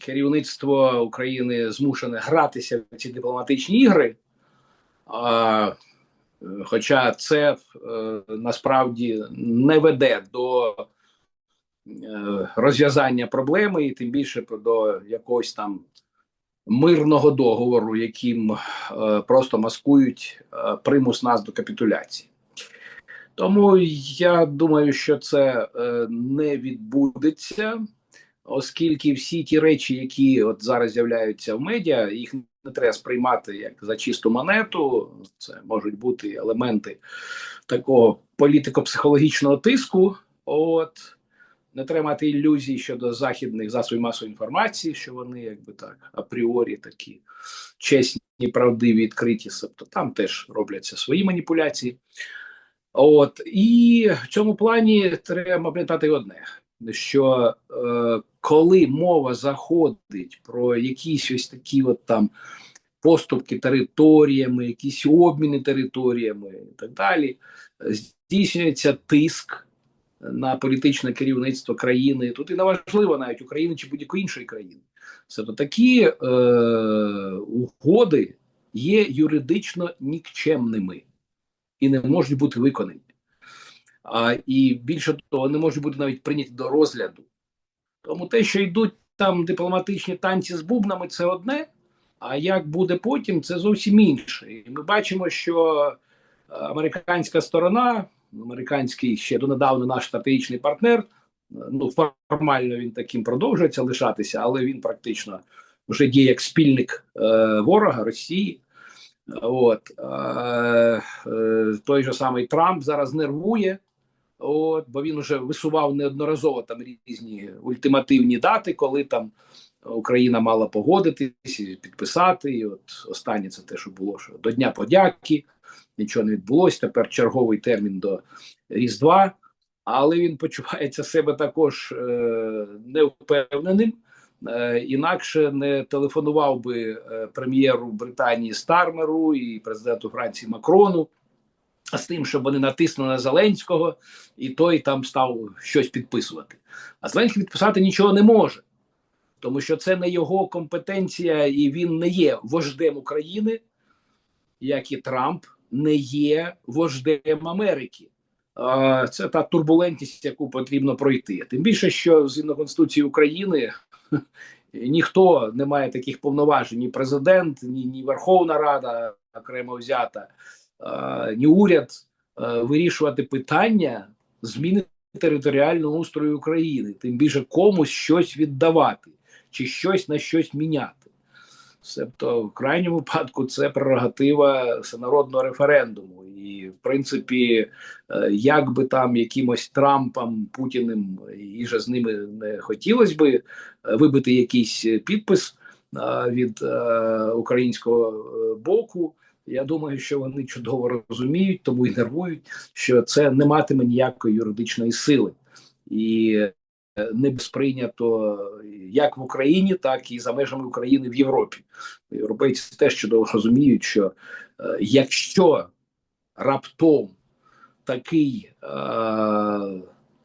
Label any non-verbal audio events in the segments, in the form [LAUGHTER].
керівництво України змушене гратися в ці дипломатичні ігри. А, Хоча це е, насправді не веде до е, розв'язання проблеми, і тим більше до якогось там мирного договору, яким е, просто маскують примус нас до капітуляції. Тому я думаю, що це не відбудеться, оскільки всі ті речі, які от зараз з'являються в медіа, їх не треба сприймати як за чисту монету. Це можуть бути елементи такого політико-психологічного тиску. От не треба мати ілюзій щодо західних засобів масової інформації, що вони якби так апріорі такі чесні, правдиві, відкриті. Тобто там теж робляться свої маніпуляції. От і в цьому плані треба пам'ятати одне: що е, коли мова заходить про якісь ось такі от там поступки територіями, якісь обміни територіями і так далі, здійснюється тиск на політичне керівництво країни. Тут і не важливо навіть України чи будь-якої іншої країни. Тобто такі е, угоди є юридично нікчемними і не можуть бути виконані. А, І більше того, не можуть бути навіть прийняті до розгляду. Тому те, що йдуть там дипломатичні танці з бубнами, це одне. А як буде потім, це зовсім інше. І ми бачимо, що е, американська сторона, американський ще донедавна наш стратегічний партнер. Ну, формально він таким продовжується лишатися, але він практично вже діє як спільник е, ворога Росії. От е, е, той же самий Трамп зараз нервує, от бо він вже висував неодноразово там різні ультимативні дати, коли там Україна мала погодитись, підписати. І от останнє це те, що було що до Дня подяки нічого не відбулося. Тепер черговий термін до Різдва, але він почувається себе також е, невпевненим. Е, інакше не телефонував би е, прем'єру Британії Стармеру і президенту Франції Макрону з тим, щоб вони натиснули на Зеленського, і той там став щось підписувати. А Зеленський підписати нічого не може, тому що це не його компетенція, і він не є вождем України, як і Трамп не є вождем Америки. Це та турбулентність, яку потрібно пройти. Тим більше, що згідно Конституції України [LAUGHS] ніхто не має таких повноважень: ні президент, ні, ні Верховна Рада окремо взята, ні уряд вирішувати питання зміни територіального устрою України, тим більше комусь щось віддавати чи щось на щось міняти. Тобто, в крайньому випадку це прерогатива всенародного референдуму, і в принципі, е, як би там якимось Трампам Путіним і же з ними не хотілося би е, вибити якийсь підпис е, від українського боку. Я думаю, що вони чудово розуміють, тому і нервують, що це не матиме ніякої юридичної сили і не сприйнято як в Україні, так і за межами України в Європі. Європейці теж чудово розуміють, що е, якщо раптом такий е,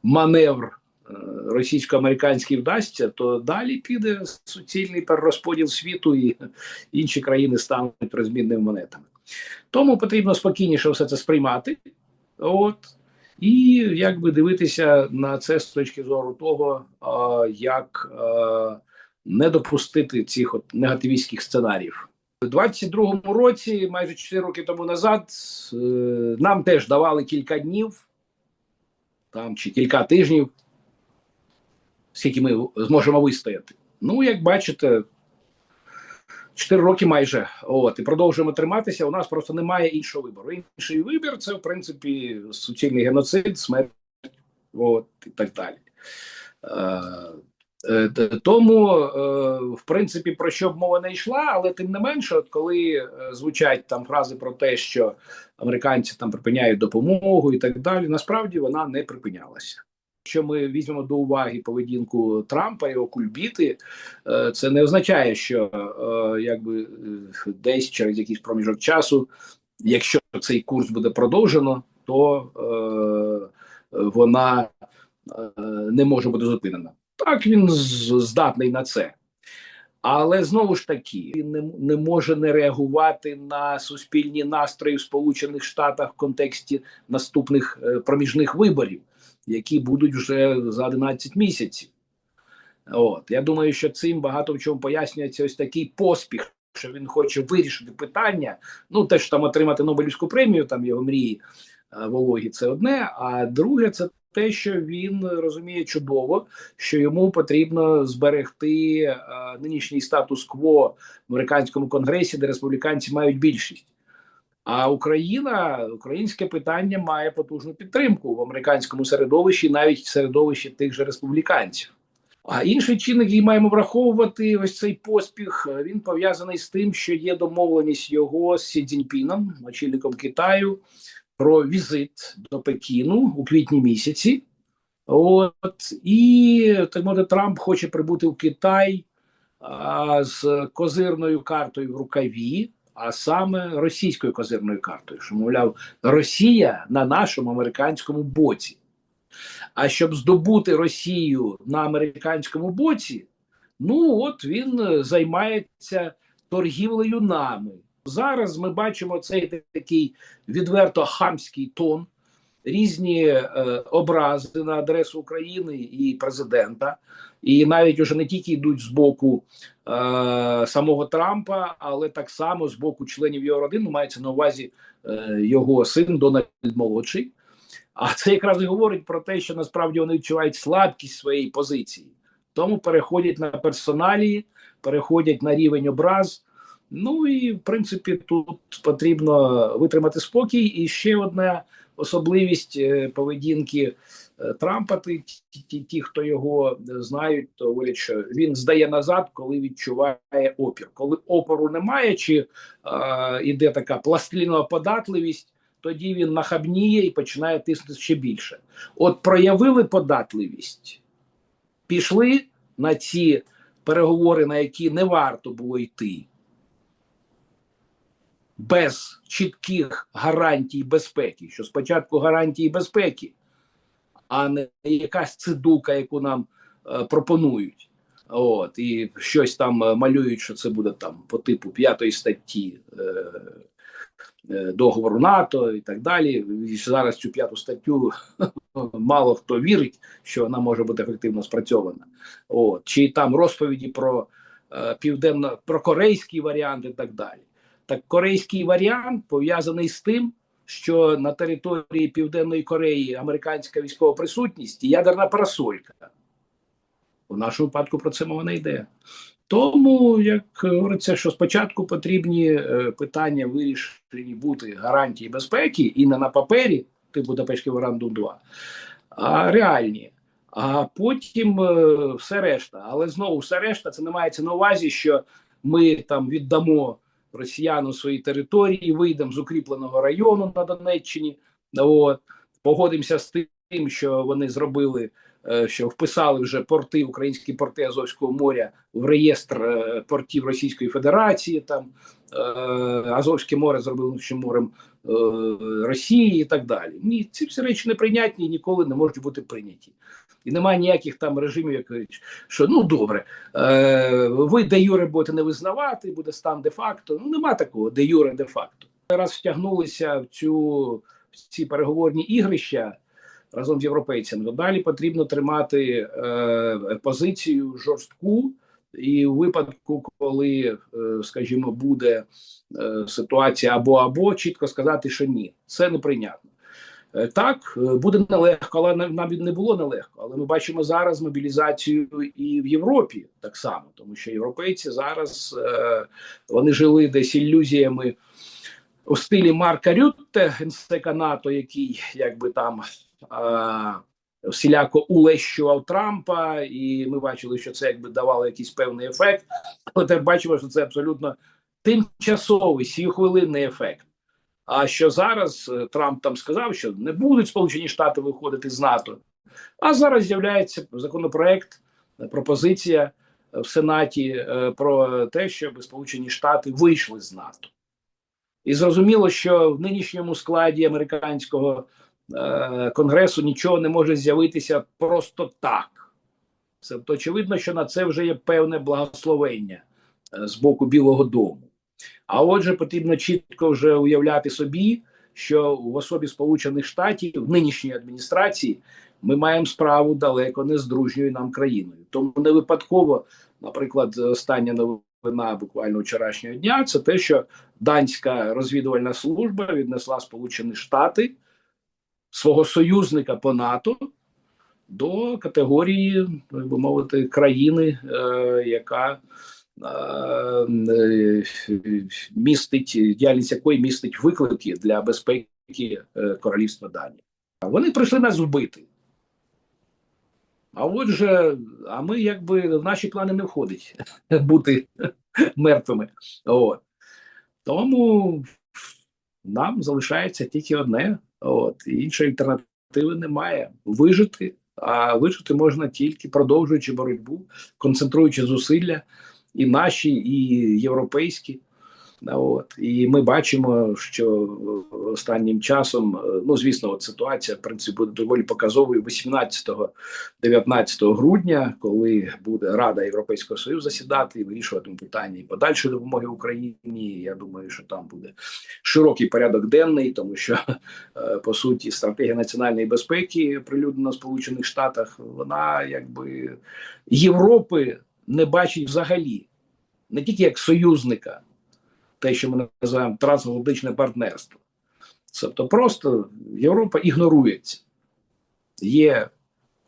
маневр е, російсько-американський вдасться, то далі піде суцільний перерозподіл світу, і інші країни стануть розмінними монетами. Тому потрібно спокійніше все це сприймати. От і якби дивитися на це з точки зору того, як не допустити цих от негативістських сценаріїв. У 22-му році, майже 4 роки тому назад, е, нам теж давали кілька днів там чи кілька тижнів, скільки ми зможемо вистояти. Ну, як бачите, 4 роки майже от і продовжуємо триматися. У нас просто немає іншого вибору. Інший вибір це в принципі суцільний геноцид, смерть от і так далі. Е, е, тому, е, в принципі, про що б мова не йшла, але тим не менше, от коли звучать там фрази про те, що американці там припиняють допомогу і так далі, насправді вона не припинялася. Якщо ми візьмемо до уваги поведінку Трампа його кульбіти, е, це не означає, що е, якби е, десь через якийсь проміжок часу, якщо цей курс буде продовжено, то вона не може бути зупинена. Так він здатний на це. Але знову ж таки він не, не може не реагувати на суспільні настрої в Сполучених Штатах в контексті наступних проміжних виборів, які будуть вже за 11 місяців. От я думаю, що цим багато в чому пояснюється ось такий поспіх, що він хоче вирішити питання. Ну теж там отримати Нобелівську премію, там його мрії е, вологі, це одне. А друге, це те, що він розуміє чудово, що йому потрібно зберегти е, нинішній статус-кво в американському конгресі, де республіканці мають більшість. А Україна, українське питання має потужну підтримку в американському середовищі, навіть в середовищі тих же республіканців. А інший чинник, який маємо враховувати, ось цей поспіх, він пов'язаний з тим, що є домовленість його з Сі Цзіньпіном, очільником Китаю, про візит до Пекіну у квітні місяці. От і так може Трамп хоче прибути в Китай а, з козирною картою в рукаві, а саме російською козирною картою, що мовляв, Росія на нашому американському боці. А щоб здобути Росію на американському боці, ну от він займається торгівлею нами. Зараз ми бачимо цей такий відверто хамський тон, різні е, образи на адресу України і президента, і навіть уже не тільки йдуть з боку е, самого Трампа, але так само з боку членів його родини мається на увазі е, його син Дональд Молодший. А це якраз і говорить про те, що насправді вони відчувають слабкість своєї позиції, тому переходять на персоналії, переходять на рівень образ. Ну і в принципі тут потрібно витримати спокій. І ще одна особливість е, поведінки е, Трампа. Ті, ті, ті, хто його знають, то говорять, що він здає назад, коли відчуває опір. Коли опору немає, чи е, іде така пластилінова податливість. Тоді він нахабніє і починає тиснути ще більше. От проявили податливість, пішли на ці переговори, на які не варто було йти без чітких гарантій безпеки, що спочатку гарантії безпеки, а не якась цидулка, яку нам е, пропонують. От, І щось там е, малюють, що це буде там по типу п'ятої статті е, е, договору НАТО і так далі. І зараз цю п'яту статтю [LAUGHS] мало хто вірить, що вона може бути ефективно спрацьована. От, Чи там розповіді про е, південно про корейський варіант і так далі. Так корейський варіант пов'язаний з тим, що на території Південної Кореї американська військова присутність і ядерна парасолька. У нашому випадку про це мова не йде. Тому, як говориться, що спочатку потрібні е, питання вирішені бути гарантії безпеки і не на папері, типу Будапештський варандум 2, а реальні. А потім е, все решта. Але знову все решта це не мається на увазі, що ми там віддамо росіян у своїй території, вийдемо з укріпленого району на Донеччині. От погодимося з тим, що вони зробили, е, що вписали вже порти, українські порти Азовського моря в реєстр е, портів Російської Федерації. Там Азовське море зробили внутрішнім морем Росії і так далі. Ні, ці всі речі неприйнятні і ніколи не можуть бути прийняті. І немає ніяких там режимів, як що ну добре, е, ви де юре будете не визнавати, буде стан де-факто. Ну нема такого де юре де-факто. Раз втягнулися в цю в ці переговорні ігрища разом з європейцями, то далі потрібно тримати е, позицію жорстку. І у випадку, коли, е, скажімо, буде е, ситуація або або чітко сказати, що ні, це неприйнятно. Е, так, буде нелегко, але навіть не було нелегко. Але ми бачимо зараз мобілізацію і в Європі так само, тому що європейці зараз вони жили десь ілюзіями у стилі Марка Рютте, генсека НАТО, який якби там всіляко улещував Трампа, і ми бачили, що це якби давало якийсь певний ефект. Але тепер бачимо, що це абсолютно тимчасовий сіюхвилинний ефект. А що зараз е, Трамп там сказав, що не будуть Сполучені Штати виходити з НАТО, а зараз з'являється законопроект, е, пропозиція е, в Сенаті про те, щоб Сполучені Штати вийшли з НАТО. І зрозуміло, що в нинішньому складі американського конгресу нічого не може з'явитися просто так. Це очевидно, що на це вже є певне благословення е, з боку Білого Дому. А отже, потрібно чітко вже уявляти собі, що в особі Сполучених Штатів в нинішньої адміністрації ми маємо справу далеко не з дружньою нам країною. Тому не випадково, наприклад, остання новина буквально вчорашнього дня це те, що данська розвідувальна служба віднесла Сполучені Штати свого союзника по НАТО до категорії, так би мовити, країни, е, яка е, містить діяльність якої містить виклики для безпеки е, королівства Данії. Вони прийшли нас вбити. А отже, а ми якби в наші плани не входить [LAUGHS] бути мертвими. От. Тому нам залишається тільки одне, от іншої альтернативи немає. Вижити, а вижити можна тільки продовжуючи боротьбу, концентруючи зусилля і наші, і європейські. От і ми бачимо, що останнім часом, ну звісно, от ситуація в принципі буде доволі показовою 18-19 грудня, коли буде Рада Європейського Союзу засідати і вирішувати питання і подальшої допомоги Україні. Я думаю, що там буде широкий порядок денний, тому що е, по суті стратегія національної безпеки, прилюднена в Сполучених Штатах, вона якби Європи не бачить взагалі, не тільки як союзника те, що ми називаємо трансатлантичне партнерство. Тобто просто Європа ігнорується. Є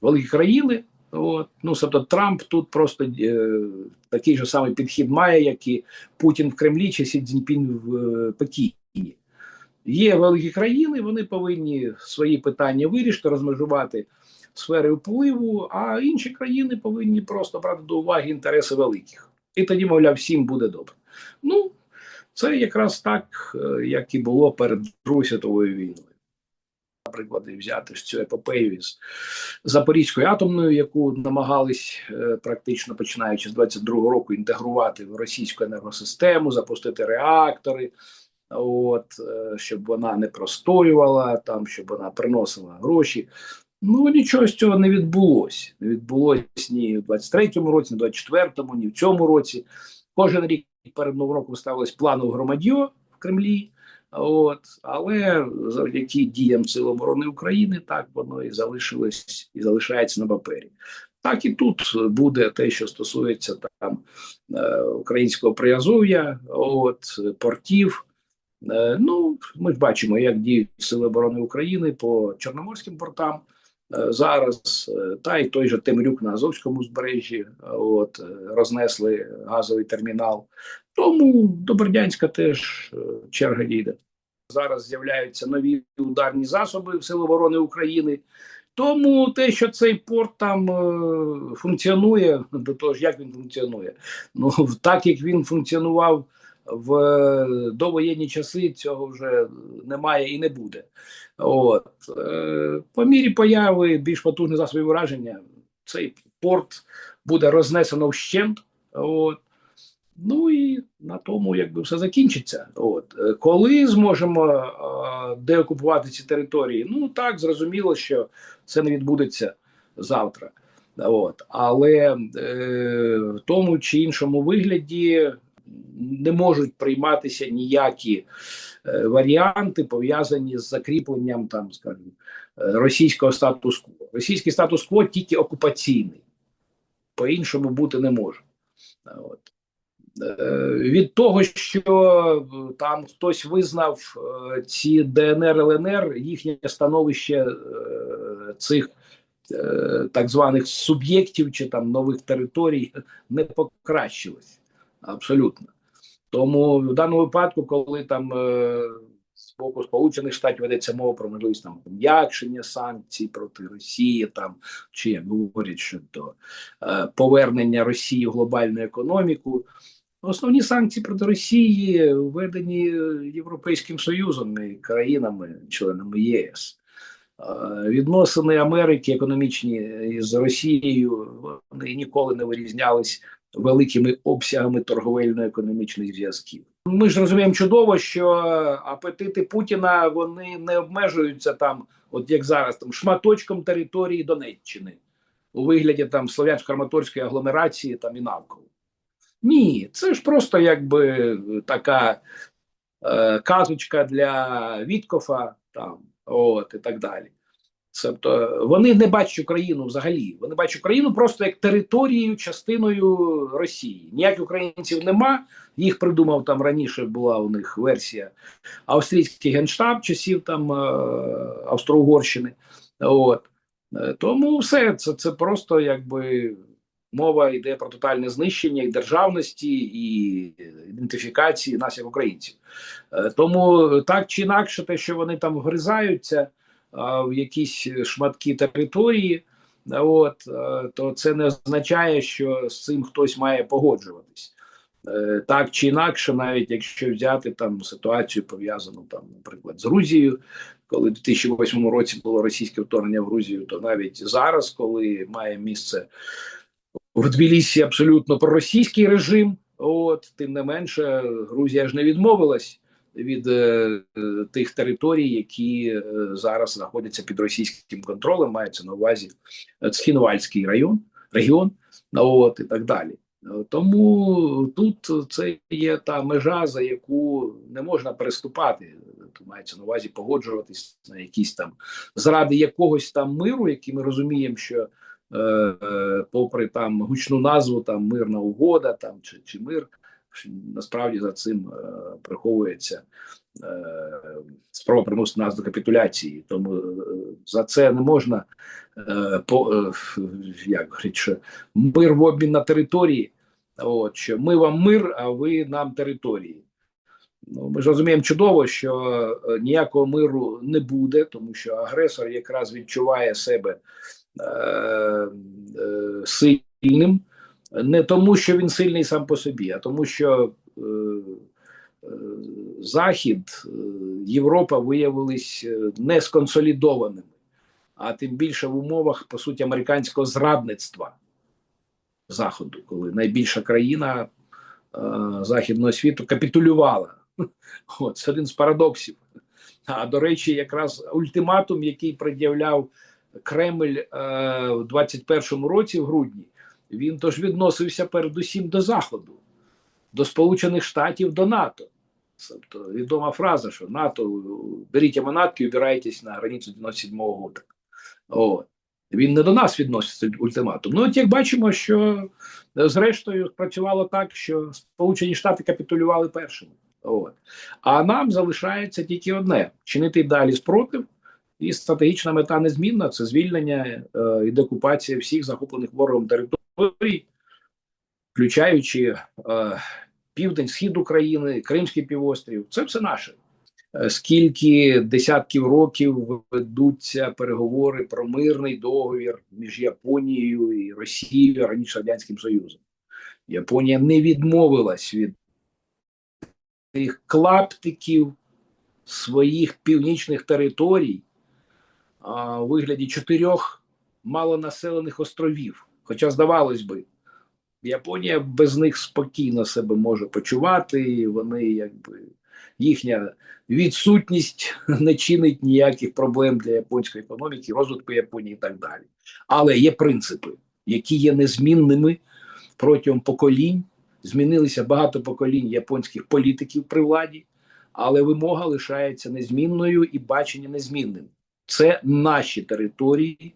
великі країни, от, ну тобто Трамп тут просто е, такий же самий підхід має, як і Путін в Кремлі чи Сі Цзіньпін в е, Пекіні. Є великі країни, вони повинні свої питання вирішити, розмежувати сфери впливу, а інші країни повинні просто брати до уваги інтереси великих. І тоді, мовляв, всім буде добре. Ну, це якраз так, е, як і було перед Другою світовою війною. Наприклад, взяти ж цю епопею з Запорізькою атомною, яку намагались е, практично починаючи з 22-го року інтегрувати в російську енергосистему, запустити реактори, от е, щоб вона не простоювала, там щоб вона приносила гроші. Ну нічого з цього не відбулося. Не відбулося ні в 23-му році, ні в 24-му, ні в цьому році. Кожен рік перед новим роком ставилось плану громадьо в Кремлі. От, але завдяки діям Сил оборони України так воно і залишилось і залишається на папері. Так і тут буде те, що стосується там е, українського приазов'я, от портів. Е, ну ми ж бачимо, як діють Сили оборони України по Чорноморським портам. Е, зараз е, та й той же Темрюк на Азовському збережжі от е, рознесли газовий термінал. Тому до Бердянська теж черга дійде. Зараз з'являються нові ударні засоби в Сил оборони України. Тому те, що цей порт там функціонує, до того ж, як він функціонує, ну так як він функціонував в е, довоєнні часи, цього вже немає і не буде. От е, по мірі появи більш потужних засобів враження, цей порт буде рознесено вщент. От. Ну і на тому якби все закінчиться. От е, коли зможемо деокупувати ці території, ну так зрозуміло, що це не відбудеться завтра. От але е, в тому чи іншому вигляді не можуть прийматися ніякі е, варіанти пов'язані з закріпленням там, скажімо, е, російського статус-кво. Російський статус-кво тільки окупаційний, по-іншому бути не може. От. Е, від того, що там хтось визнав ці ДНР ЛНР, їхнє становище цих так званих суб'єктів чи там нових територій не покращилось абсолютно. Тому в даному випадку, коли там е, з боку Сполучених Штатів ведеться мова про можливість там пом'якшення санкцій проти Росії, там чи як говорять щодо е, повернення Росії в глобальну економіку. Основні санкції проти Росії введені Європейським Союзом і країнами, членами єС. Е, відносини Америки економічні з Росією вони ніколи не вирізнялись великими обсягами торговельно-економічних зв'язків. Ми ж розуміємо чудово, що апетити Путіна вони не обмежуються там, от як зараз, там шматочком території Донеччини у вигляді там слов'янсько-арматорської агломерації там і навколо. Ні, це ж просто якби така е, казочка для Віткофа там, от і так далі. Тобто вони не бачать Україну взагалі. Вони бачать Україну просто як територією, частиною Росії. Ніяких українців нема. Їх придумав там раніше. Була у них версія австрійський генштаб часів там е, Австро-Угорщини. От Е, тому все це, це просто якби мова йде про тотальне знищення і державності, і ідентифікації нас як українців. Е, Тому так чи інакше, те, що вони там вгризаються в якісь шматки території, от е, то це не означає, що з цим хтось має погоджуватись. Е, Так чи інакше, навіть якщо взяти там ситуацію пов'язану там, наприклад, з Грузією, коли в 2008 році було російське вторгнення в Грузію, то навіть зараз, коли має місце в Тбілісі абсолютно проросійський режим, от тим не менше, Грузія ж не відмовилась від е, е, тих територій, які е, зараз знаходяться під російським контролем, мається на увазі е, Цхінвальський район, регіон, от і так далі. Е, Тому тут це є та межа, за яку не можна переступати. Мається на увазі погоджуватись на якісь там заради якогось там миру, який ми розуміємо, що е, е, попри там гучну назву, там мирна угода, там чи, чи мир, насправді за цим е, приховується е, спроба примусити нас до капітуляції. Тому е, за це не можна по як говорить, що мир в обмін на території. От що ми вам мир, а ви нам території. Ну, ми ж розуміємо чудово, що ніякого миру не буде, тому що агресор якраз відчуває себе е, е, сильним, не тому, що він сильний сам по собі, а тому, що е, е, Захід, е, Європа виявились не сконсолідованими, а тим більше в умовах, по суті, американського зрадництва Заходу, коли найбільша країна Західного світу капітулювала. [LAUGHS] От, це один з парадоксів. А до речі, якраз ультиматум, який пред'являв Кремль е, в 21-му році, в грудні, він тож відносився передусім до Заходу, до Сполучених Штатів, до НАТО. Тобто відома фраза, що НАТО беріть манатки і убирайтесь на границю 97-го року. От. Він не до нас відноситься ультиматум. Ну, от як бачимо, що е, зрештою працювало так, що Сполучені Штати капітулювали першими. От. А нам залишається тільки одне: чинити далі спротив, і стратегічна мета незмінна це звільнення е, і декупація всіх захоплених ворогом територій, включаючи е, південь, схід України, Кримський півострів. Це все наше. Е, Скільки десятків років ведуться переговори про мирний договір між Японією і Росією, раніше Радянським Союзом. Японія не відмовилась від тих клаптиків своїх північних територій у вигляді чотирьох малонаселених островів. Хоча, здавалось би, Японія без них спокійно себе може почувати, і вони якби їхня відсутність [LAUGHS] не чинить ніяких проблем для японської економіки, розвитку Японії і так далі. Але є принципи, які є незмінними протягом поколінь. Змінилися багато поколінь японських політиків при владі, але вимога лишається незмінною і бачення незмінним. Це наші території,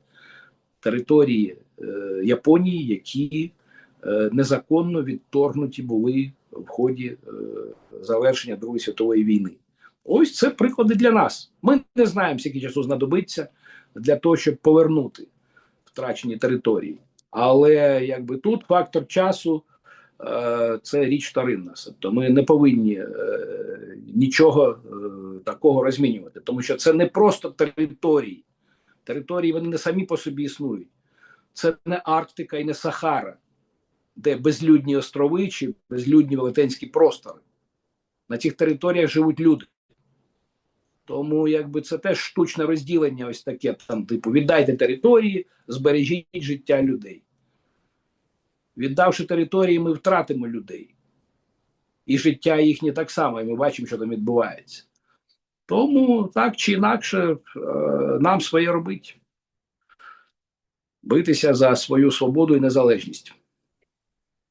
території е, Японії, які е, незаконно відторгнуті були в ході е, завершення Другої світової війни. Ось це приклади для нас. Ми не знаємо, скільки часу знадобиться для того, щоб повернути втрачені території. Але якби тут фактор часу це річ вторинна. Тобто ми не повинні е, нічого е, такого розмінювати, тому що це не просто території. Території вони не самі по собі існують. Це не Арктика і не Сахара, де безлюдні острови чи безлюдні велетенські простори. На цих територіях живуть люди. Тому якби це теж штучне розділення, ось таке там, типу, віддайте території, збережіть життя людей. Віддавши території, ми втратимо людей. І життя їхнє так само, і ми бачимо, що там відбувається. Тому так чи інакше, е, нам своє робити. Битися за свою свободу і незалежність.